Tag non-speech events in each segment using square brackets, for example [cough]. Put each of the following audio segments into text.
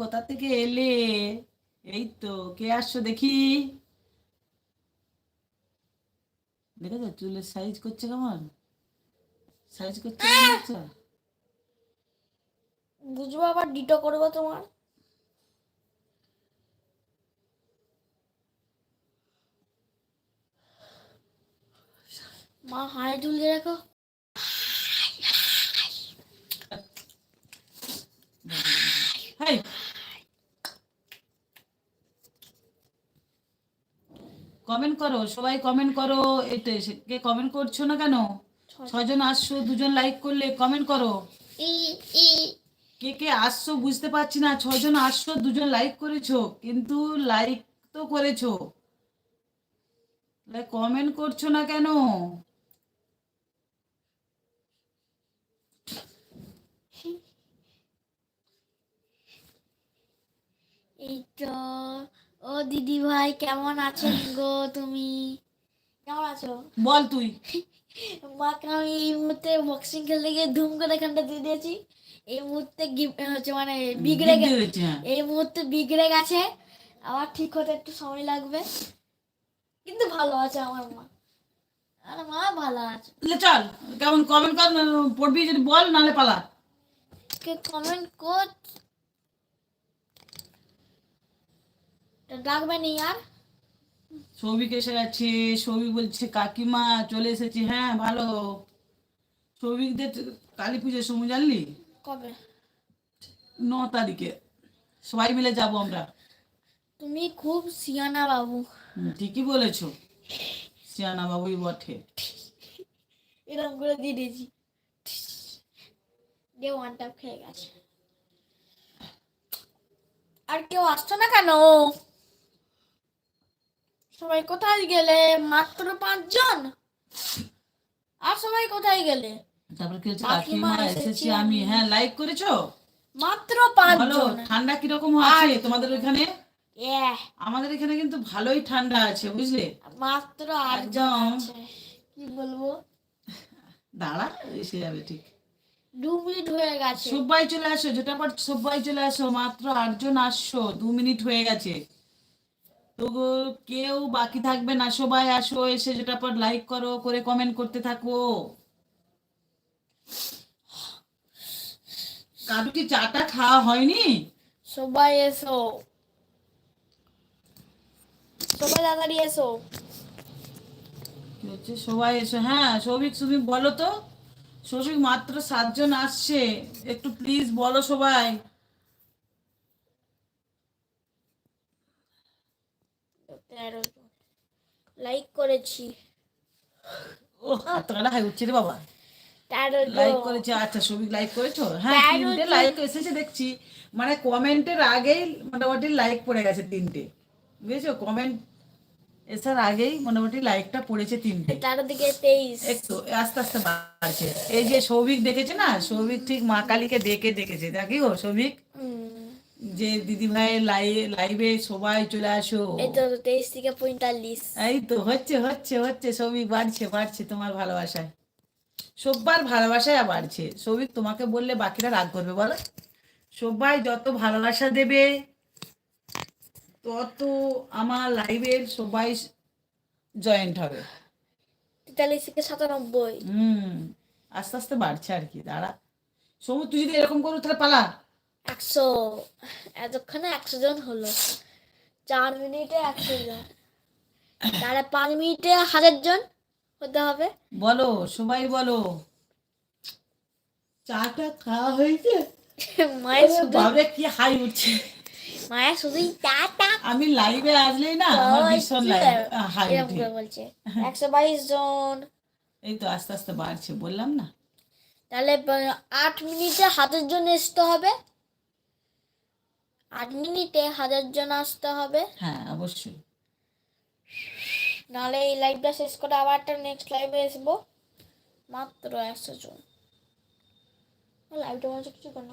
কোথা থেকে এলে? এই তো কে আসছো দেখি? দেখেছ? চুলের সাইজ করছে কেমন? সাইজ করছে বুঝব আবার ডিটো করব তোমার। মা হাই ঝুলিয়ে রাখো। হাই কমেন্ট করো সবাই কমেন্ট করো এতে কে কমেন্ট করছ না কেন? ছজন আসছো দুজন লাইক করলে কমেন্ট করো। কে কে আসছো বুঝতে পারছি না ছজন আসছো দুজন লাইক করেছ কিন্তু লাইক তো করেছ। কমেন্ট করছ না কেন? এই তো ও দিদি ভাই কেমন আছেন গো তুমি? কেমন আছো? বল তুই। মাকে আমি এই মুহূর্তে বক্সিং খেলতে গিয়ে ধুম করে এখানটা দিয়ে দিয়েছি। এই মুহূর্তে হচ্ছে মানে বিগড়ে দিদি গে- হয়েছে, হ্যাঁ। এই মুহূর্তে বিগড়ে গেছে। আবার ঠিক হতে একটু সময় লাগবে। কিন্তু ভালো আছে আমার মা। আমার মা ভালো আছে। তাহলে চল কেমন কমেন্ট কর পড়বি যদি বল নালে পালা। কে কমেন্ট কর তা ডাকবে নি আর? সৌভিক এসে গেছে সৌভিক বলছে কাকিমা চলে এসেছি হ্যাঁ ভালো। সৌভিকদের কালী পুজোর সময় জানলি? কবে? ন তারিখে। সবাই মিলে যাব আমরা। তুমি খুব সিয়ানা বাবু। ঠিকই বলেছ। সিয়ানা বাবুই বটে। এরকম করে দিয়ে দিয়েছি। দিয়ে ওয়ান টাপ খেয়ে গেছে। আর কেউ আসছো না কেন? সবাই কোথায় গেলে? মাত্র পাঁচজন? আর সবাই কোথায় গেলে? তারপর কি হচ্ছে? কাকিমা এসেছি। আমি হ্যাঁ লাইক করেছ? মাত্র পাঁচজন। ঠান্ডা কীরকম আছে তোমাদের ওখানে আমাদের এখানে কিন্তু ভালোই ঠান্ডা আছে বুঝলে? মাত্র আটজন একদম। কি বলব? দাঁড়া এসে যাবে ঠিক। দু মিনিট হয়ে গেছে। সবাই চলে আসো ঝটাপট সবাই চলে আসো মাত্র আটজন আসছো দু মিনিট হয়ে গেছে। তো কেউ বাকি থাকবে না সবাই আসো এসে ঝটাপট লাইক করো করে কমেন্ট করতে থাকো। কারু কি চাটা খাওয়া হয়নি? সবাই এসো। সবাই তাড়াতাড়ি এসো। কি হচ্ছে? সবাই এসো। হ্যাঁ সৌভিক সুভিক বলো তো। সৌভিক মাত্র সাতজন আসছে। একটু প্লিজ বলো সবাই। তেরো লাইক করেছি। ও হাই উঠছে রে বাবা। তেরো লাইক করেছে আচ্ছা সবিক লাইক করেছ? হ্যাঁ তিনটে লাইক এসেছে দেখছি। মানে কমেন্টের আগেই মোটামুটি লাইক পড়ে গেছে তিনটে। বুঝেছ? কমেন্ট এসার আগেই মোটামুটি লাইকটা পড়েছে তিনটে। তেরো দিকে তেইশ। একটু আস্তে আস্তে বাড়ছে। এই যে সৌভিক দেখেছে না? সৌভিক ঠিক মা কালীকে দেখে দেখেছে। দেখি গো সৌভিক। যে দিদি ভাই লাইভে সবাই চলে আসো। এই তো তেইশ থেকে পঁয়তাল্লিশ। এই তো হচ্ছে হচ্ছে হচ্ছে সৌভিক বাড়ছে বাড়ছে তোমার ভালোবাসায়। সব্বার ভালোবাসায় বাড়ছে। সৌভিক তোমাকে বললে বাকিরা রাগ করবে বলো। সবাই যত ভালোবাসা দেবে তত আমার লাইভের সবাই জয়েন্ট হবে। তেতাল্লিশ থেকে সাতানব্বই। হুম আস্তে আস্তে বাড়ছে আর কি দাঁড়া। সবু তুই যদি এরকম করো তাহলে পালা। একশো এতক্ষণে একশো জন হলো। চার মিনিটে একশো জন তাহলে পাঁচ মিনিটে হাজার জন হতে হবে? বলো সবাই বলো। চাটা খাওয়া হয়েছে? [laughs] মায়ের শুধু বাবে কি হাই উঠছে। মায়ের শুধুই টা টা আমি লাইভে আসলেই না আমার ভীষণ হাই উঠে। বলছে। একশো বাইশ জন। এই তো আস্তে আস্তে বাড়ছে বললাম না। তাহলে আট মিনিটে হাজার জন আসতে হবে। আট মিনিটে হাজার জন আসতে হবে। হ্যাঁ অবশ্যই। নাহলে এই লাইভটা শেষ করে আবার একটা নেক্সট লাইভে আসব। মাত্র একশো জন। লাইভটা মনে কিছু করব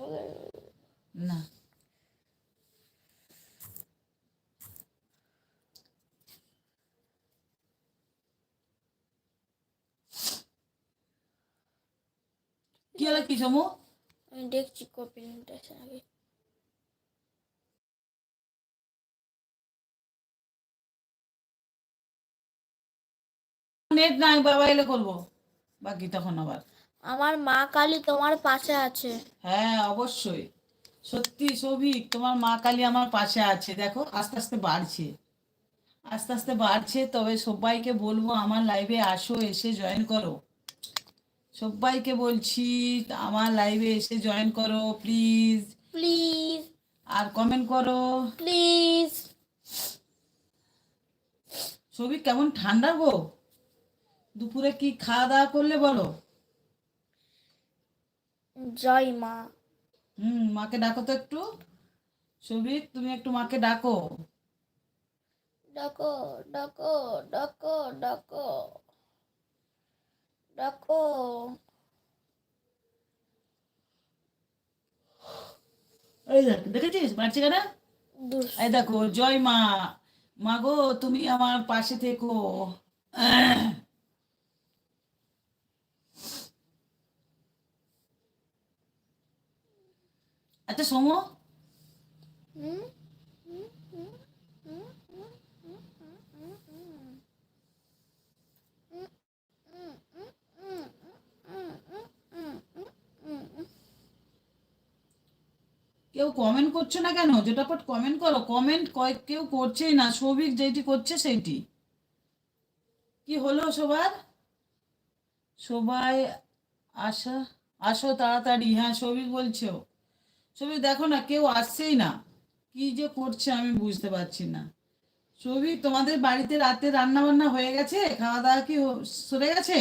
না। কি হলো কি সমু? আমি দেখছি কপি লিমিটেশন আগে। নেট নাই বাবা এলে করব। বাকি তখন আবার। আমার মা কালী তোমার পাশে আছে। হ্যাঁ অবশ্যই। সত্যি সৌভিক তোমার মা কালী আমার পাশে আছে। দেখো আস্তে আস্তে বাড়ছে। আস্তে আস্তে বাড়ছে তবে সবাইকে বলব আমার লাইভে আসো এসে জয়েন করো। সবাইকে বলছি আমার লাইভে এসে জয়েন করো প্লিজ প্লিজ আর কমেন্ট করো। প্লিজ সৌভিক কেমন ঠান্ডা গো? দুপুরে কি খাওয়া দাওয়া করলে বলো? জয় মা। হুম মাকে ডাকো তো একটু। সৌভিক তুমি একটু মাকে ডাকো। ডাকো ডাকো ডাকো ডাকো। ডাকো। এই দেখ দেখেছিস বাড়ছে কেনা? এই দেখো জয় মা। মা গো তুমি আমার পাশে থেকো আচ্ছা সোমো কেউ কমেন্ট করছ না কেন? যেটাপট কমেন্ট করো। কমেন্ট কেউ করছেই না। সৌভিক যেটি করছে সেইটি। কি হলো সবার? সবাই আসা আসো তাড়াতাড়ি। হ্যাঁ সৌভিক বলছো সৌভিক দেখো না কেউ আসছেই না। কি যে করছে আমি বুঝতে পারছি না। ছবি তোমাদের বাড়িতে রাতে রান্না বান্না হয়ে গেছে? খাওয়া দাওয়া কি সরে গেছে?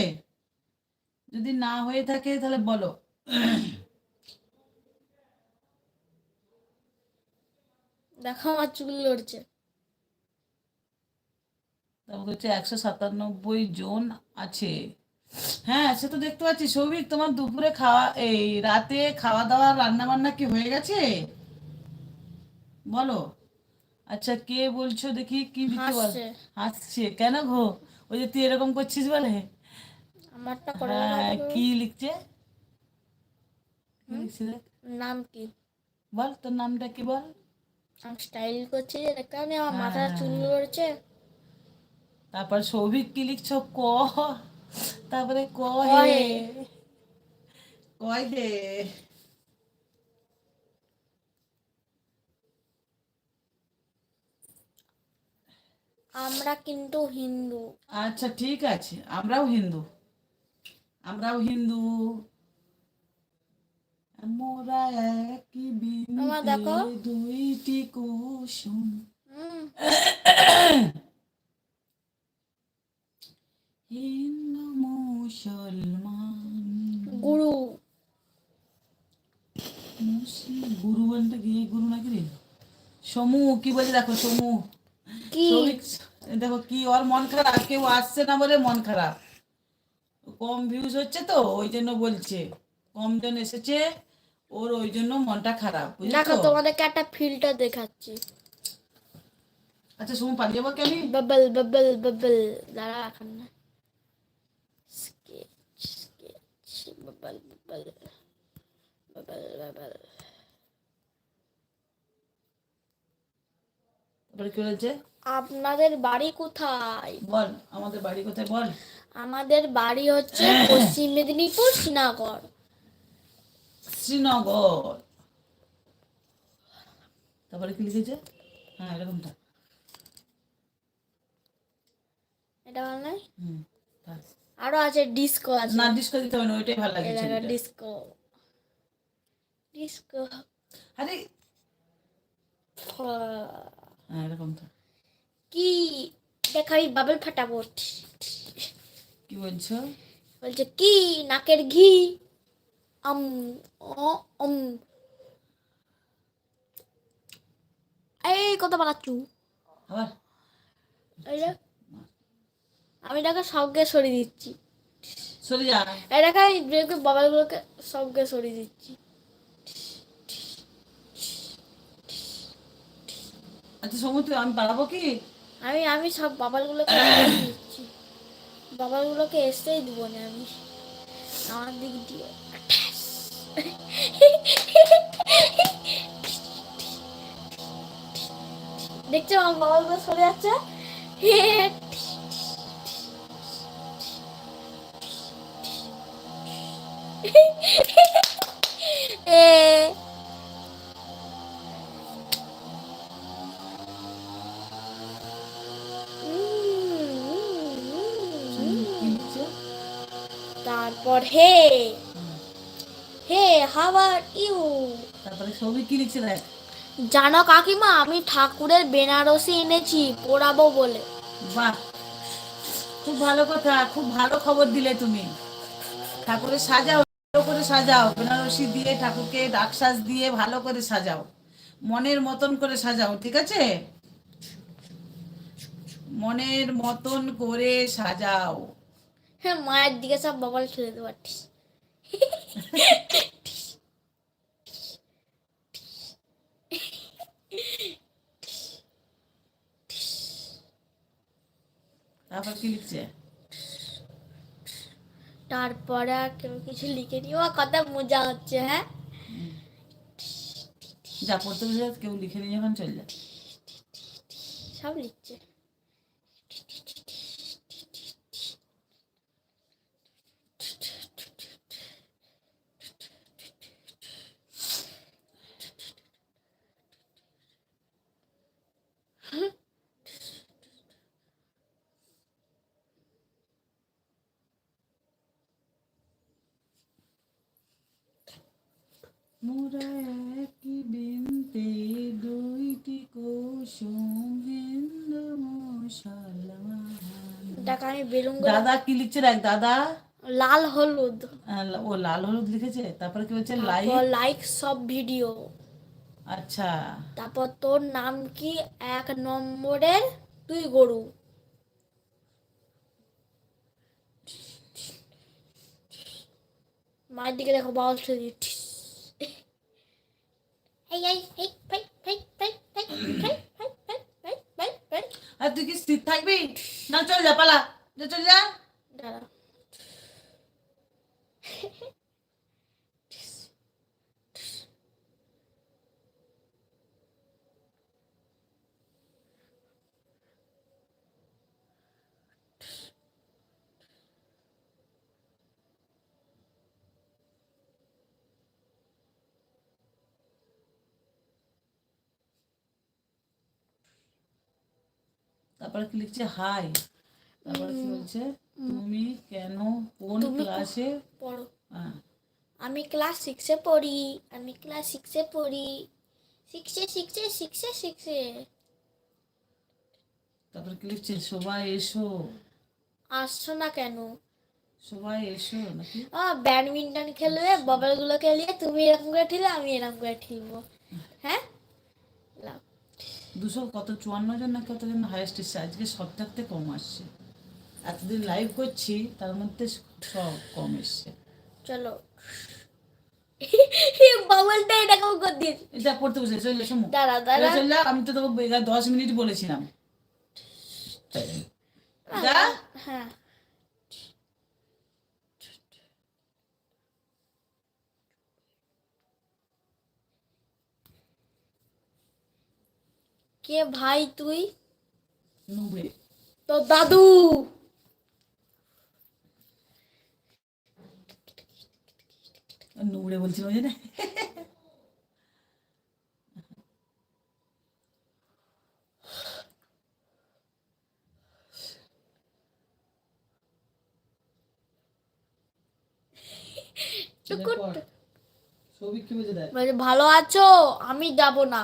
যদি না হয়ে থাকে তাহলে বলো। দেখো আমার চুল লড়ছে। তারপর হচ্ছে একশো সাতানব্বই জন আছে। হ্যাঁ সে তো দেখতে পাচ্ছি। সৌভিক তোমার দুপুরে খাওয়া এই রাতে খাওয়া দাওয়া রান্না বান্না কি হয়ে গেছে? বলো। আচ্ছা কে বলছো দেখি কি দিতে বল হাসছে। কেন গো? ওই যে তুই এরকম করছিস বলে? আমারটা করে হ্যাঁ। কি লিখছে? নাম কি? বল তোর নামটা কি বল? আমি স্টাইল করছি এখানে আমার মাথার হ্যাঁ। চুল লড়ছে তারপর সৌভিক কি লিখছো? ক? তারপরে কয়ে। কয় দে আমরা কিন্তু হিন্দু। আচ্ছা ঠিক আছে। আমরাও হিন্দু। আমরাও হিন্দু। মোরা একই দেখো। দুইটি কুসুম। হিন্দু মুসলমান। গুরু। গুরু বলতে কি? গুরু নাকি রে? সমু কি বলে দেখো সমু। কি? দেখো কি ওর মন খারাপ কেউ আসছে না বলে মন খারাপ। কম ভিউজ হচ্ছে তো ওই জন্য বলছে। কম জন এসেছে ওর ওই জন্য মনটা খারাপ দেখো তোমাদেরকে একটা ফিল্টার দেখাচ্ছি। আচ্ছা সমু পালিয়ে যাব কি আমি? বাবল বাবল বাবল দাঁড়া এখন। না বাবল বাবল বাবল বাবল তারপরে কি বলেছে? আপনাদের বাড়ি কোথায়? বল আমাদের বাড়ি কোথায় বল? আমাদের বাড়ি হচ্ছে পশ্চিম মেদিনীপুর শ্রীনগর। শ্রীনগর। তারপরে কি লিখেছে? হ্যাঁ এরকমটা। এটা ভালো নয় হুম। আরও আছে ডিস্কো আছে। না ডিস্কো দিতে হবে না ওইটাই ভালো লাগে। ডিস্কো ডিস্কো আরে হ্যাঁ এরকমটা কি? দেখ আমি বাবল ফাটাবো। কি বলছো? বলছে কি? নাকের ঘি? আম ও উম এই কত বানাচ্ছু? আবার। এই। আমি এটাকে সবকে সরিয়ে দিচ্ছি। সরে যা এটাকে আমি ব্রেকে বাবালগুলোকে সবকে সরিয়ে দিচ্ছি। আচ্ছা সমুদ্র আমি পালাবো কি? আমি আমি সব বাবালগুলোকে সরিয়ে দিচ্ছি। বাবালগুলোকে এসতেই দিব না আমি। আমার দিক দিয়ে। দেখছ আমার বাবালগুলো সরে যাচ্ছে? তারপর হে হে হাওয়ার ইউ তারপরে ছবি কি লিখছে দেখ। জানো কাকিমা আমি ঠাকুরের বেনারসি এনেছি পড়াবো বলে। বাহ খুব ভালো কথা খুব ভালো খবর দিলে তুমি। ঠাকুরের সাজাও সাজাও বেনারসি দিয়ে ঠাকুরকে ডাকসাজ দিয়ে ভালো করে সাজাও। মনের মতন করে সাজাও ঠিক আছে? মনের মতন করে সাজাও। হ্যাঁ মায়ের দিকে সব বাবাল ঠেলে দেবো তারপর কি লিখছে? তারপরে কেউ কিছু লিখে নি ও কত মজা হচ্ছে হ্যাঁ? যা পড়তে কেউ লিখে নিয়ে যখন চল যা। সব লিখছে। মোরা একই বিনতে দুইটি কুসুম হিন্দু মুসলমান। আমি বেলুন দাদা কি লিখছে দেখ দাদা? লাল হলুদ। ও লাল হলুদ লিখেছে? তারপরে কি বলছে লাইক? লাইক সব ভিডিও। আচ্ছা। তারপর তোর নাম কি? এক নম্বরের তুই গরু। মায়ের দিকে দেখো বাউল দিচ্ছি। আর তুই কি স্থির থাকবি না চল যা পালা চল যা দাঁড়া তারপরে কি লিখছে হাই তারপরে কি বলছে তুমি কেন কোন ক্লাসে পড়ো। হ্যাঁ, আমি ক্লাস সিক্সে পড়ি আমি ক্লাস সিক্সে পড়ি। সিক্সে সিক্সে সিক্সে সিক্সে তারপরে কি লিখছে সবাই এসো। আসছো না কেন? সবাই এসো নাকি? আ ব্যাডমিন্টন খেলবে ববলগুলোকে খেলিয়ে তুমি এরকম করে ঠিলে আমি এরকম করে ঠিলবো। হ্যাঁ। দুশো কত চুয়ান্ন জন না কত জন হায়েস্ট এসছে? আজকে সব থাকতে কম আসছে। এতদিন লাইভ করছি তার মধ্যে সব কম এসছে। চলো। বাবলটা এটা কেমন করে দিয়েছি এটা পড়তে বসে চল যা দাঁড়া দাঁড়া। চল আমি তো তোকে দশ মিনিট বলেছিলাম। হ্যাঁ। কে ভাই তুই? তো দাদু। নুবড়ে বলছিল জানে? ভালো আছো? আমি যাব না।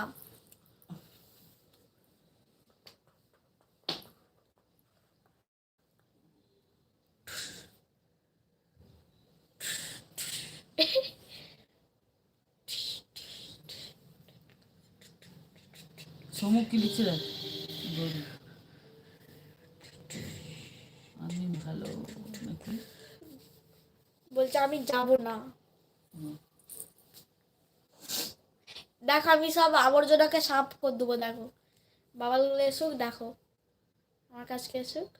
ভালো নাকি? বলছে আমি যাব না। দেখো আমি সব আবর্জনাকে সাফ করে দেবো দেখো। বাবাগুলো এসুক দেখো। আমার কাছকে এসুক।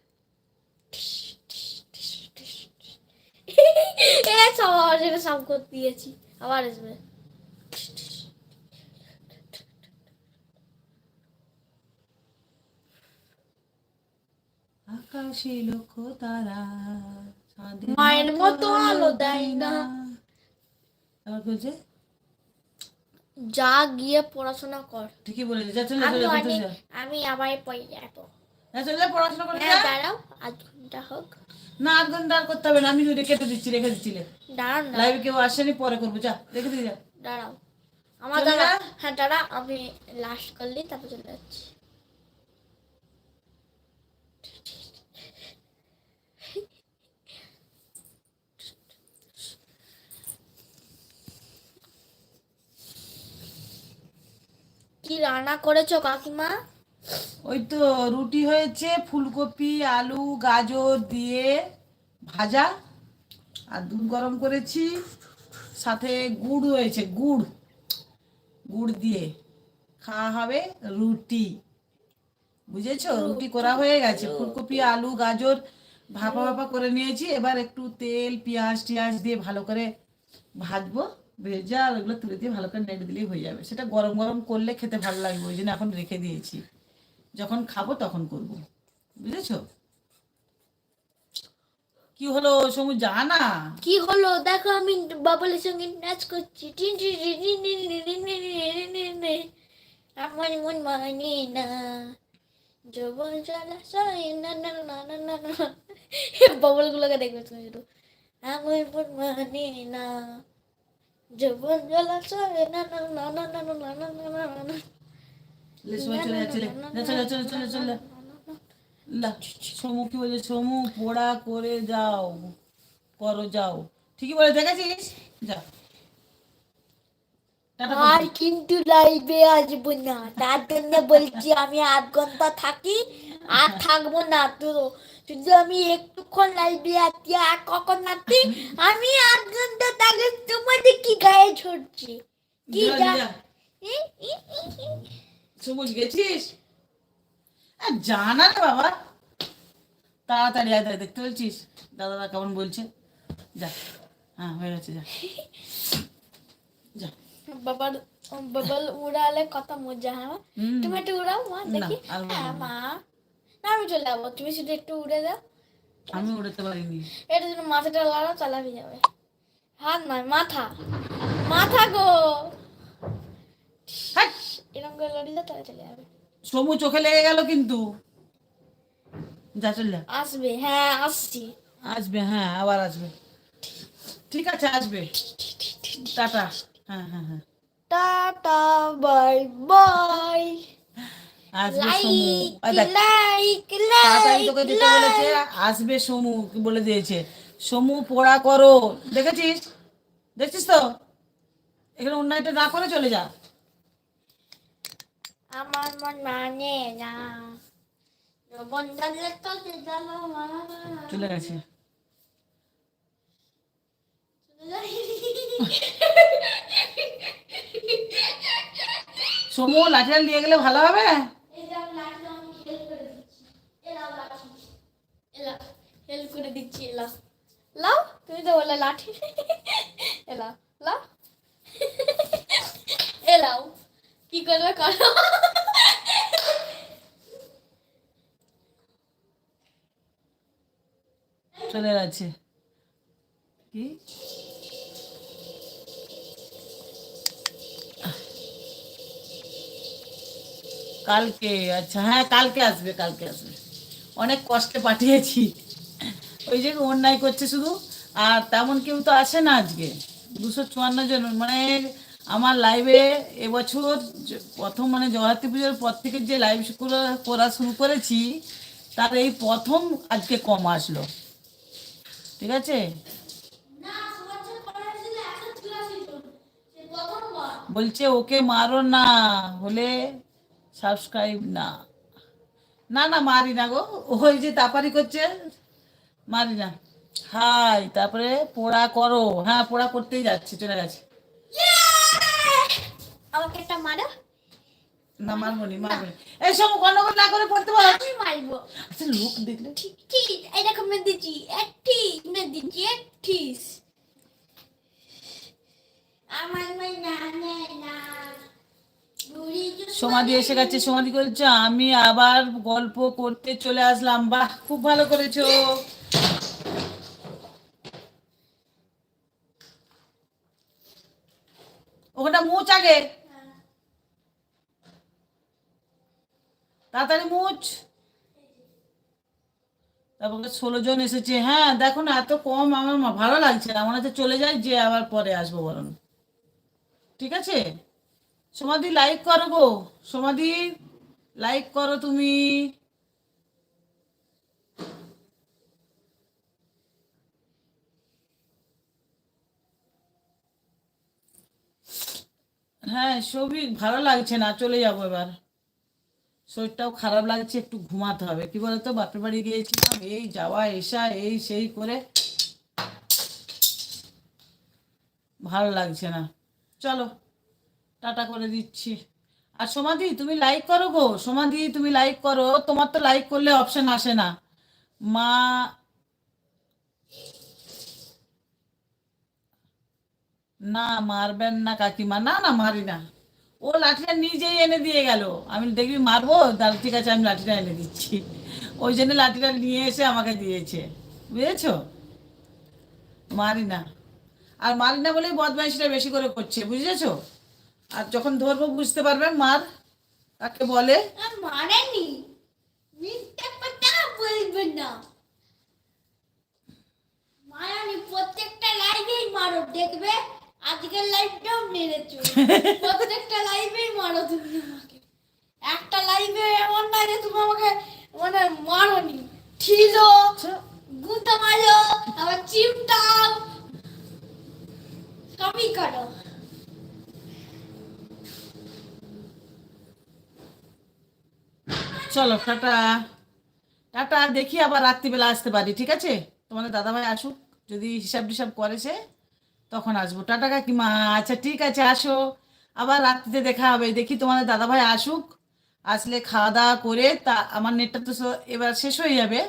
এ সব আবর্জনা সাফ করে দিয়েছি। আবার আসবে। আকাশে লক্ষ্য তারা মায়ের মতো আলো দেয় না। আবার বলছে যা? গিয়ে পড়াশোনা কর। ঠিকই বলেছে যা চলে আমি চলে যা। আমি আমার পড়ে যাব। যা চলে পড়াশোনা করে হ্যাঁ দাঁড়াও আধ ঘণ্টা হোক। না আধ ঘণ্টা আর করতে হবে না। আমি রেখে দিচ্ছি রেখে দিচ্ছি লে। দাঁড়ান না। লাইভে কেউ আসেনি পরে করব। যা রেখে দিয়ে যা। দাঁড়াও। আমার দাঁড়া হ্যাঁ দাঁড়া আমি লাস্ট করলি তারপর চলে যাচ্ছি। কি রান্না করেছ কাকিমা? ওই তো রুটি হয়েছে, ফুলকপি, আলু, গাজর দিয়ে ভাজা আর দুধ গরম করেছি। সাথে গুড় হয়েছে, গুড়। গুড় দিয়ে খাওয়া হবে রুটি। বুঝেছ? রুটি করা হয়ে গেছে। ফুলকপি, আলু, গাজর ভাপা ভাপা করে নিয়েছি। এবার একটু তেল, পেঁয়াজ, টিয়াজ দিয়ে ভালো করে ভাজবো। ভেজা আর ওগুলো তুলে দিয়ে ভালো করে নেড়ে দিলেই হয়ে যাবে সেটা গরম গরম করলে খেতে ভালো লাগবে ওই জন্য এখন রেখে দিয়েছি যখন খাব তখন করব বুঝেছ কি হলো সমু জানা কি হলো দেখো আমি বাবলের সঙ্গে নাচ করছি আমার মন মানে না জবল জলাশয় না না না না না না বাবলগুলোকে দেখবে তুমি শুধু আমার মন মানে না জলাশয় না না না না না না না না না না না করে যাও ঠিকই আর কিন্তু লাইভে আসব না। তার জন্য বলছি আমি আধ ঘণ্টা থাকি। আর থাকব না তো। শুধু আমি একটুক্ষণ লাইভে আছি আর কখন আছি আমি আধ ঘণ্টা তোমাদের কি গায়ে ছড়ছি কি। সবুজ গেছিস? জানা না বাবা। তাড়াতাড়ি আয় দেখতে বলছিস দাদা কেমন বলছে? যা। হ্যাঁ হয়ে গেছে যা। যা। বাবার উড়ালে কত মজা হ্যাঁ? তুমি একটু উড়াও মা দেখি। হ্যাঁ মা। না আমি চলে যাব। তুমি শুধু একটু উড়ে দাও আমি উড়তে পারিনি। এটা জন্য মাথাটা লাড়াও চালাবি যাবে। হাত নয় মাথা। মাথা গো! এরকম করে লড়িলে তাহলে চলে যাবে। সমু চোখে লেগে গেল কিন্তু। যা চল আসবে হ্যাঁ আসছি। আসবে হ্যাঁ আবার আসবে। ঠিক আছে আসবে। টাটা। হ্যাঁ হ্যাঁ হ্যাঁ। Tata bye bye. আসবে সমু। তাড়াতাড়ি তোকে দিতে বলেছে আসবে সমু কি বলে দিয়েছে। সমু পোড়া করো। দেখেছিস? দেখছিস তো? এখানে অন্যায়টা না করে চলে যা। আমার মন মানে না। চলে গেছে। [laughs] সমু লাঠিটা দিয়ে গেলে ভালো হবে? হেল্প করে দিচ্ছি, এলা। লাও, তুমি তো বলে লাঠি। এলা, লাও। এলাও কি করবে করো? চলে গেছে। কি? কালকে আচ্ছা হ্যাঁ কালকে আসবে কালকে আসবে। অনেক কষ্টে পাঠিয়েছি। ওই যে অন্যায় করছে শুধু আর তেমন কেউ তো আসে না আজকে। দুশো চুয়ান্ন জন মানে আমার লাইভে এবছর প্রথম মানে জগদ্ধাত্রী পুজোর পর থেকে যে লাইভ করা শুরু করেছি তার এই প্রথম আজকে কম আসলো। ঠিক আছে? বলছে ওকে মারো না হলে সাবস্ক্রাইব না। না না মারি না গো। ওই যে তাপারি করছে মারি না। হাই তারপরে পোড়া করো। হ্যাঁ পোড়া করতেই যাচ্ছে চলে গেছে। আমাকে একটা মারো? না মারবো নি মারবো। এই সব গন্ডগোল না করে পড়তে পারো। আমি মারবো। আচ্ছা লোক দেখলে। ঠিক ঠিক এই দেখো মেয়ে দিচ্ছি। একটি মেয়ে দিচ্ছি একটিস আমার মাই না না না। সমাধি এসে গেছে, সমাধি করেছে, আমি আবার গল্প করতে চলে আসলাম। বাহ, খুব ভালো করেছ। ওখানটা মুচ আগে। তাড়াতাড়ি মুচ তারপরে ষোলো জন এসেছে। হ্যাঁ দেখো না, এত কম আমার ভালো লাগছে না। মনে হচ্ছে চলে যাই যে আবার পরে আসব, বরং। ঠিক আছে? সমাধি লাইক করো গো, সমাধি লাইক করো তুমি। হ্যাঁ সবই ভালো লাগছে না, চলে যাব এবার। শরীরটাও খারাপ লাগছে, একটু ঘুমাতে হবে। কি বলতো, বাপের বাড়ি গিয়েছিলাম, এই যাওয়া, এসা, এই সেই করে। ভালো লাগছে না। চলো। টাটা করে দিচ্ছি। আর সমাধি তুমি লাইক করো গো। সমাধি তুমি লাইক করো। তোমার তো লাইক করলে অপশন আসে না। মা না, মারবেন না কাকিমা। না না, মারি না। ও লাঠিটা নিজেই এনে দিয়ে গেল। আমি দেখবি মারবো? তাহলে ঠিক আছে, আমি লাঠিটা এনে দিচ্ছি। ওই জন্য লাঠিটা নিয়ে এসে আমাকে দিয়েছে। বুঝেছ? মারি না। আর মারি না বলেই বদমাইশিটা বেশি করে করছে। বুঝেছ? আর যখন ধরবো বুঝতে পারবে মার কাকে বলে? মারেনি। বলবেন না। মারানি প্রত্যেকটা লাইভেই মারো দেখবে? আজকের লাইভটাও মেরেছো প্রত্যেকটা লাইভেই মারো তুমি আমাকে। একটা লাইভে এমন না যে তুমি আমাকে মানে মারোনি। গুঁতো মারো আবার চিমটাও। সবই করো। চলো, টাটা। টাটা, দেখি আবার রাত্রিবেলা আসতে পারি, ঠিক আছে? তোমাদের দাদাভাই আসুক, যদি হিসাব টিসাব করে সে, তখন আসব। টাটা কাকিমা আচ্ছা ঠিক আছে, আসো। আবার রাত্রিতে দেখা হবে, দেখি তোমাদের দাদাভাই আসুক, আসলে খাওয়া দাওয়া করে তা, আমার নেটটা তো এবার শেষ হয়ে যাবে।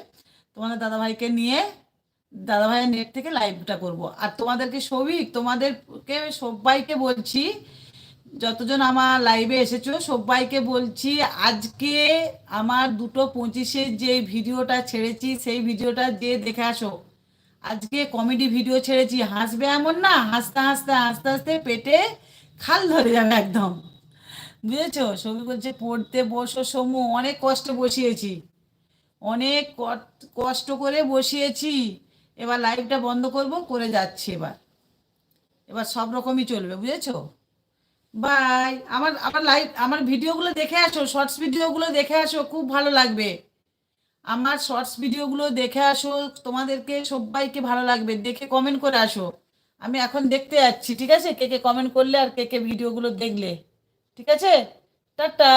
তোমাদের দাদাভাইকে নিয়ে দাদাভাইয়ের নেট থেকে লাইভটা করব। আর তোমাদেরকে সবিক তোমাদেরকে সবাইকে বলছি যতজন আমার লাইভে এসেছ, সবাইকে বলছি আজকে আমার দুটো পঁচিশে যে ভিডিওটা ছেড়েছি, সেই ভিডিওটা দিয়ে দেখে আসো। আজকে কমেডি ভিডিও ছেড়েছি। হাসবে এমন না, হাসতে হাসতে হাসতে হাসতে পেটে খাল ধরে যাবে একদম। বুঝেছ? সবই বলছে, পড়তে বসো সমু, অনেক কষ্টে বসিয়েছি। অনেক কষ্ট করে বসিয়েছি। এবার লাইভটা বন্ধ করব, করে যাচ্ছি এবার। এবার সব রকমই চলবে, বুঝেছ? বাই আমার আমার লাইভ আমার ভিডিওগুলো দেখে আসো শর্টস ভিডিওগুলো দেখে আসো, খুব ভালো লাগবে। আমার শর্টস ভিডিওগুলো দেখে আসো, তোমাদেরকে, সবাইকে ভালো লাগবে। দেখে কমেন্ট করে আসো। আমি এখন দেখতে যাচ্ছি, ঠিক আছে? কে কে কমেন্ট করলে আর কে কে ভিডিওগুলো দেখলে। ঠিক আছে? টাটা!